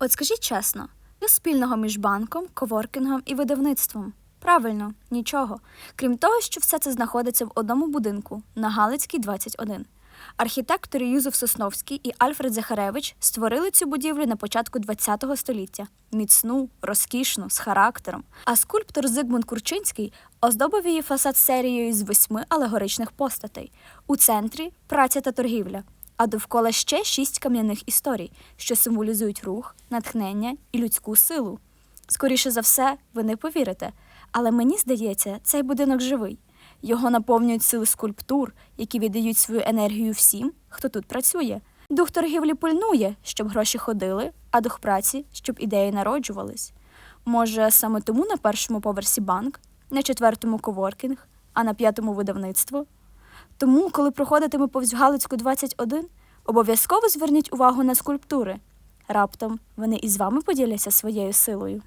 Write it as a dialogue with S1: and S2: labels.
S1: От скажіть чесно, що спільного між банком, коворкінгом і видавництвом? Правильно, нічого. Крім того, що все це знаходиться в одному будинку на Галицькій 21. Архітектори Юзеф Сосновський і Альфред Захаревич створили цю будівлю на початку ХХ століття міцну, розкішну, з характером. А скульптор Зигмунд Курчинський оздобив її фасад серією з восьми алегоричних постатей. У центрі праця та торгівля, а довкола ще шість кам'яних історій, що символізують рух, натхнення і людську силу. Скоріше за все, ви не повірите, але мені здається, цей будинок живий. Його наповнюють сили скульптур, які віддають свою енергію всім, хто тут працює. Дух торгівлі пильнує, щоб гроші ходили, а дух праці, щоб ідеї народжувались. Може, саме тому на першому поверсі банк, на четвертому коворкінг, а на п'ятому видавництво. Тому, коли проходитиме повз Галицьку 21, обов'язково зверніть увагу на скульптури. Раптом вони і з вами поділяться своєю силою.